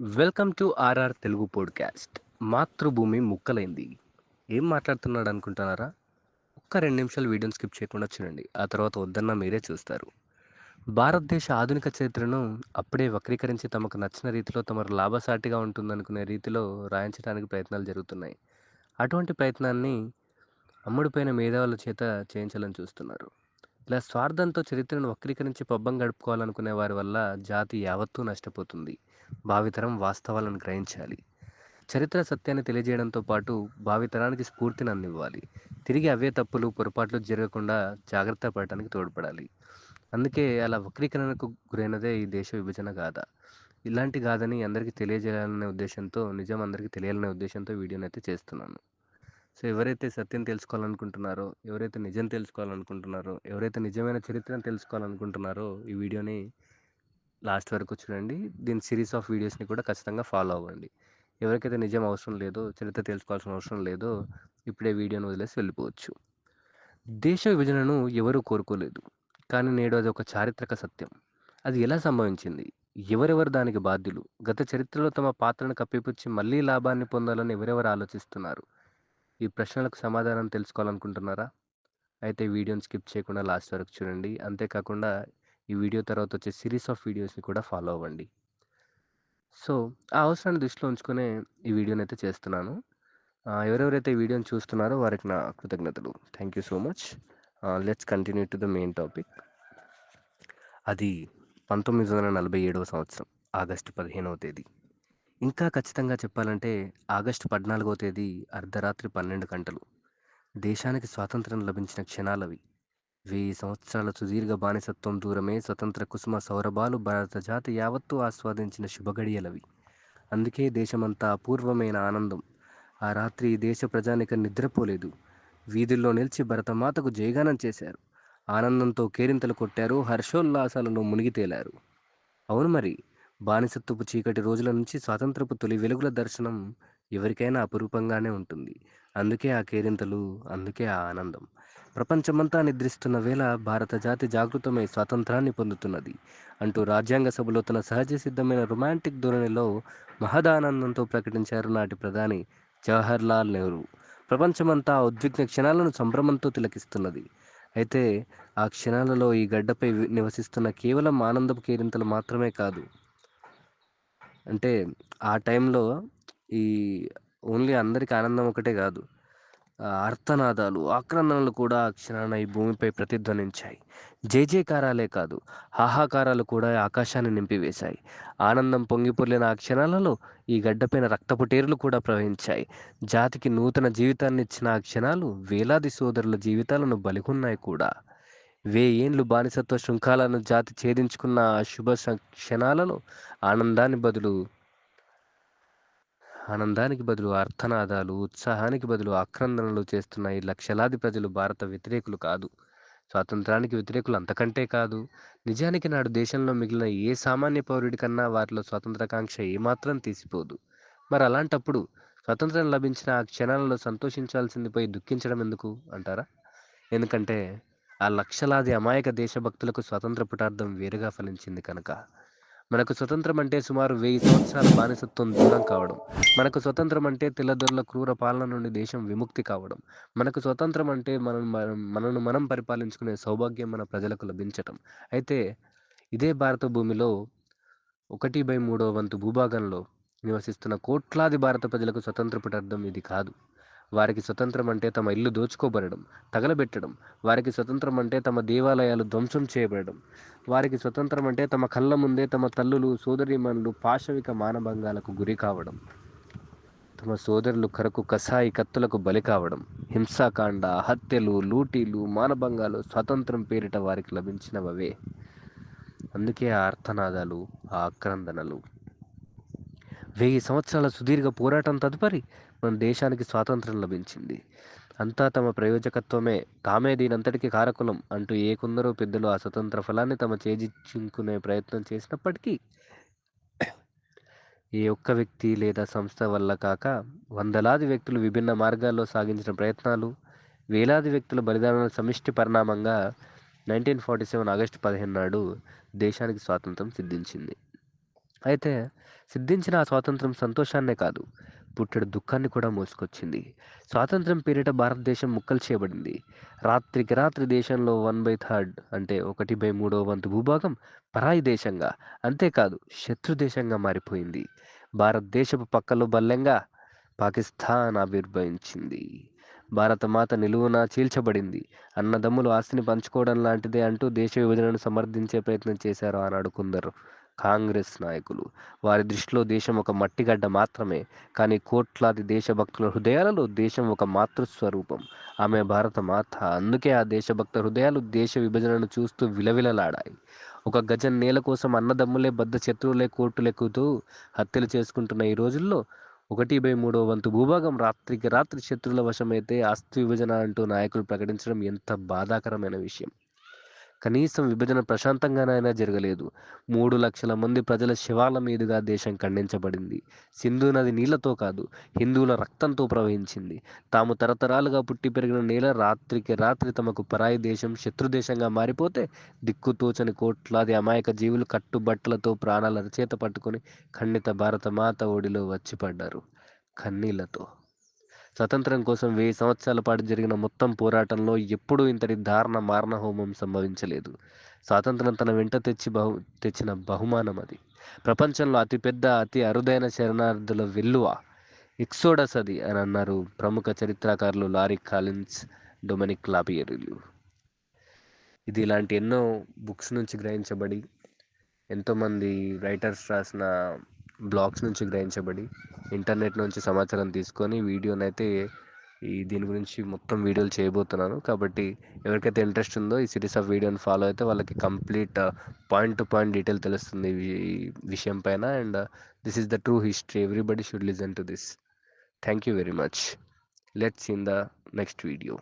Welcome to RR Telugu podcast. మాతృభూమి ముక్కలైంది. ఏం మాట్లాడుతున్నాడు అనుకుంటున్నారా? ఒక్క రెండు నిమిషాలు వీడియోని స్కిప్ చేయకుండా చూడండి. ఆ తర్వాత వద్దన్న మీరే చూస్తారు. భారతదేశ ఆధునిక చరిత్రను అప్పుడే వక్రీకరించి తమకు నచ్చిన రీతిలో తమరు లాభసాటిగా ఉంటుందనుకునే రీతిలో రాయించడానికి ప్రయత్నాలు జరుగుతున్నాయి. అటువంటి ప్రయత్నాన్ని అమ్ముడుపోయిన మేధావుల చేత చేయించాలని చూస్తున్నారు. ఇలా స్వార్థంతో చరిత్రను వక్రీకరించి పబ్బం గడుపుకోవాలనుకునే వారి వల్ల జాతి యావత్తూ నష్టపోతుంది. భావితరం వాస్తవాలను గ్రహించాలి. చరిత్ర సత్యాన్ని తెలియజేయడంతో పాటు భావితరానికి స్ఫూర్తిని అందివ్వాలి. తిరిగి అవే తప్పులు పొరపాట్లు జరగకుండా జాగ్రత్త పడటానికి తోడ్పడాలి. అందుకే అలా వక్రీకరణకు గురైనదే ఈ దేశ విభజన గాథ. ఇలాంటి గాథని అందరికీ తెలియజేయాలనే ఉద్దేశంతో నిజం అందరికీ తెలియాలనే ఉద్దేశంతో వీడియోని అయితే చేస్తున్నాను. సో ఎవరైతే సత్యం తెలుసుకోవాలనుకుంటున్నారో ఎవరైతే నిజం తెలుసుకోవాలనుకుంటున్నారో ఎవరైతే నిజమైన చరిత్రను తెలుసుకోవాలనుకుంటున్నారో ఈ వీడియోని లాస్ట్ వరకు చూడండి. దీని సిరీస్ ఆఫ్ వీడియోస్ని కూడా ఖచ్చితంగా ఫాలో అవ్వండి. ఎవరికైతే నిజం అవసరం లేదో చరిత్ర తెలుసుకోవాల్సిన అవసరం లేదో ఇప్పుడే వీడియోను వదిలేసి వెళ్ళిపోవచ్చు. దేశ విభజనను ఎవరూ కోరుకోలేదు. కానీ నేడు అది ఒక చారిత్రక సత్యం. అది ఎలా సంభవించింది? ఎవరెవరు దానికి బాధ్యులు? గత చరిత్రలో తమ పాత్రను కప్పిపుచ్చి మళ్ళీ లాభాన్ని పొందాలని ఎవరెవరు ఆలోచిస్తున్నారు? ఈ ప్రశ్నలకు సమాధానం తెలుసుకోవాలనుకుంటున్నారా? అయితే వీడియోని స్కిప్ చేయకుండా లాస్ట్ వరకు చూడండి. అంతేకాకుండా ఈ వీడియో తర్వాత వచ్చే సిరీస్ ఆఫ్ వీడియోస్ని కూడా ఫాలో అవ్వండి. సో ఆ అవసరాన్ని దృష్టిలో ఉంచుకునే ఈ వీడియోని అయితే చేస్తున్నాను. ఎవరెవరైతే ఈ వీడియోని చూస్తున్నారో వారికి నా కృతజ్ఞతలు. Thank you so much let's continue to the main topic అది పంతొమ్మిది వందల నలభై ఏడవ సంవత్సరం ఆగస్టు పదిహేనవ తేదీ. ఇంకా ఖచ్చితంగా చెప్పాలంటే ఆగస్టు పద్నాలుగవ తేదీ అర్ధరాత్రి పన్నెండు గంటలు. దేశానికి స్వాతంత్రం లభించిన క్షణాలవి. వెయ్యి సంవత్సరాల సుదీర్ఘ బానిసత్వం దూరమే స్వతంత్ర కుసుమ సౌరభాలు భారత జాతి యావత్తూ ఆస్వాదించిన శుభగడియలవి అందుకే దేశమంతా అపూర్వమైన ఆనందం. ఆ రాత్రి దేశ ప్రజానిక నిద్రపోలేదు. వీధుల్లో నిలిచి భరతమాతకు జయగానం చేశారు. ఆనందంతో కేరింతలు కొట్టారు హర్షోల్లాసాలలో మునిగి తేలారు. అవును మరి బానిసత్వపు చీకటి రోజుల నుంచి స్వాతంత్రపు తొలి వెలుగుల దర్శనం ఎవరికైనా అపురూపంగానే ఉంటుంది. అందుకే ఆ కేరింతలు అందుకే ఆ ఆనందం. ప్రపంచమంతా నిద్రిస్తున్న వేళ భారత జాతి జాగృతమై స్వాతంత్రాన్ని పొందుతున్నది. అంటూ రాజ్యాంగ సభలో తన సహజ సిద్ధమైన రొమాంటిక్ ధోరణిలో మహదానందంతో ప్రకటించారు నాటి ప్రధాని జవహర్లాల్ నెహ్రూ. ప్రపంచమంతా ఉద్విగ్న క్షణాలను సంభ్రమంతో తిలకిస్తున్నది. అయితే ఆ క్షణాలలో ఈ గడ్డపై నివసిస్తున్న కేవలం ఆనందపు కేరింతలు మాత్రమే కాదు. అంటే ఆ టైంలో ఈ ఓన్లీ అందరికి ఆనందం ఒకటే కాదు. అర్థనాదాలు ఆక్రందనలు కూడా క్షణాన ఈ భూమిపై ప్రతిధ్వనించాయి. జయజయకారాలే కాదు హాహాకారాలు కూడా ఆకాశాన్ని నింపివేశాయి. ఆనందం పొంగిపొర్లిన ఆ క్షణాలలో ఈ గడ్డపైన రక్తపుటేరులు కూడా ప్రవహించాయి. జాతికి నూతన జీవితాన్ని ఇచ్చిన ఆ క్షణాలు వేలాది సోదరుల జీవితాలను బలిగొన్నాయి కూడా. ఏండ్లు బానిసత్వ శృంఖాలను జాతి ఛేదించుకున్న ఆ శుభ క్షణాలలో ఆనందాన్ని బదులు ఆనందానికి బదులు అర్థనాదాలు ఉత్సాహానికి బదులు ఆక్రందనలు చేస్తున్న ఈ లక్షలాది ప్రజలు భారత వ్యతిరేకులు కాదు. స్వాతంత్రానికి వ్యతిరేకులు అంతకంటే కాదు. నిజానికి నాడు దేశంలో మిగిలిన ఏ సామాన్య పౌరుడి కన్నా వారిలో స్వాతంత్రకాంక్ష ఏమాత్రం తీసిపోదు. మరి అలాంటప్పుడు స్వాతంత్రం లభించిన ఆ క్షణాలలో సంతోషించాల్సింది పోయి దుఃఖించడం ఎందుకు అంటారా? ఎందుకంటే ఆ లక్షలాది అమాయక దేశభక్తులకు స్వాతంత్ర పుటార్థం వేరుగా ఫలించింది కనుక. మనకు స్వతంత్రం అంటే సుమారు వెయ్యి సంవత్సరాల బానిసత్వం దూరం కావడం. మనకు స్వతంత్రం అంటే తెల్లదొరల క్రూర పాలన నుండి దేశం విముక్తి కావడం. మనకు స్వతంత్రం అంటే మనం మనను మనం పరిపాలించుకునే సౌభాగ్యం మన ప్రజలకు లభించటం. అయితే ఇదే భారత భూమిలో ఒకటి బై మూడో వంతు భూభాగంలో నివసిస్తున్న కోట్లాది భారత ప్రజలకు స్వతంత్ర పుటార్థం ఇది కాదు. వారికి స్వతంత్రం అంటే తమ ఇల్లు దోచుకోబడడం తగలబెట్టడం వారికి స్వతంత్రం అంటే తమ దేవాలయాలు ధ్వంసం చేయబడడం వారికి స్వతంత్రం అంటే తమ కళ్ళ ముందే తమ తల్లులు సోదరీమణులు పాశవిక మానభంగాలకు గురి కావడం తమ సోదరులు కరకు కసాయి కత్తులకు బలి కావడం హింసాకాండ హత్యలు లూటీలు మానభంగాలు స్వాతంత్రం పేరిట వారికి లభించినవే అందుకే ఆ అర్థనాదాలు ఆ ఆక్రందనలు. వెయ్యి సంవత్సరాల సుదీర్ఘ పోరాటం తదుపరి మన దేశానికి స్వాతంత్రం లభించింది. అంతా తమ ప్రయోజకత్వమే. తామే దీనంతటికి కారకులం అంటూ ఏ కొందరు పెద్దలు ఆ స్వతంత్ర ఫలాన్ని తమ చేజించుకునే ప్రయత్నం చేసినప్పటికీ ఏ ఒక్క వ్యక్తి లేదా సంస్థ వల్ల కాక వందలాది వ్యక్తులు విభిన్న మార్గాల్లో సాగించిన ప్రయత్నాలు వేలాది వ్యక్తుల బలిదానాల సమిష్టి పరిణామంగా నైన్టీన్ ఫార్టీ సెవెన్ ఆగస్టు పదిహేను నాడు దేశానికి స్వాతంత్రం సిద్ధించింది. అయితే సిద్ధించిన ఆ స్వాతంత్రం సంతోషాన్నే కాదు పుట్టెడు దుఃఖాన్ని కూడా మోసుకొచ్చింది. స్వాతంత్రం పేరిట భారతదేశం ముక్కలు చేయబడింది. రాత్రికి రాత్రి దేశంలో వన్ బై థర్డ్ అంటే ఒకటి బై మూడో వంతు భూభాగం పరాయి దేశంగా అంతేకాదు శత్రు దేశంగా మారిపోయింది. భారతదేశపు పక్కలో బల్లెంగా పాకిస్తాన్ ఆవిర్భవించింది. భారతమాత నిలువున చీల్చబడింది. అన్నదమ్ములు ఆస్తిని పంచుకోవడం లాంటిదే అంటూ దేశ విభజనను సమర్థించే ప్రయత్నం చేశారు ఆనాడు కొందరు. కాంగ్రెస్ నాయకులు. వారి దృష్టిలో దేశం ఒక మట్టిగడ్డ మాత్రమే. కానీ కోట్లాది దేశభక్తుల హృదయాలలో దేశం ఒక మాతృస్వరూపం. ఆమె భారత మాత. అందుకే ఆ దేశభక్త హృదయాలు దేశ విభజనను చూస్తూ విలవిలలాడాయి. ఒక గజం నేల కోసం అన్నదమ్ములే బద్ద శత్రువులే కోర్టులెక్కుతూ హత్యలు చేసుకుంటున్న ఈ రోజుల్లో ఒకటి బై మూడో వంతు భూభాగం రాత్రికి రాత్రి శత్రువుల వశమైతే ఆస్తి విభజన అంటూ నాయకులు ప్రకటించడం ఎంత బాధాకరమైన విషయం. కనీసం విభజన ప్రశాంతంగానైనా జరగలేదు. మూడు లక్షల మంది ప్రజల శివాల మీదుగా దేశం ఖండించబడింది. సింధు నది నీళ్ళతో కాదు హిందువుల రక్తంతో ప్రవహించింది. తాము తరతరాలుగా పుట్టి పెరిగిన నేల రాత్రికి రాత్రి తమకు పరాయి దేశం శత్రు దేశంగా మారిపోతే దిక్కుతోచని కోట్లాది అమాయక జీవులు కట్టుబట్టలతో ప్రాణాల చేత పట్టుకొని ఖండిత భారత మాత ఒడిలో వచ్చి పడ్డారు కన్నీళ్ళతో స్వతంత్రం కోసం వెయ్యి సంవత్సరాల పాటు జరిగిన మొత్తం పోరాటంలో ఎప్పుడూ ఇంతటి దారుణ మారణ హోమం సంభవించలేదు. స్వాతంత్రం తన వెంట తెచ్చి బహు తెచ్చిన బహుమానం అది. ప్రపంచంలో అతిపెద్ద అతి అరుదైన శరణార్థుల వెల్లువ ఎక్సోడస్ అది అని అన్నారు ప్రముఖ చరిత్రకారులు లారీ కాలిన్స్ డొమినిక్ లాపియరీలు ఇది ఇలాంటి ఎన్నో బుక్స్ నుంచి గ్రహించబడి ఎంతోమంది రైటర్స్ రాసిన బ్లాగ్స్ నుంచి గ్రహించబడి ఇంటర్నెట్ నుంచి సమాచారం తీసుకొని వీడియోనైతే ఈ దీని గురించి మొత్తం వీడియోలు చేయబోతున్నాను. కాబట్టి ఎవరికైతే ఇంట్రెస్ట్ ఉందో ఈ సిరీస్ ఆఫ్ వీడియోని ఫాలో అయితే వాళ్ళకి complete uh, point to point detail తెలుస్తుంది ఈ విషయం పైన. And uh, this is the true history. Everybody should listen to this. Thank you very much. Let's in the next video.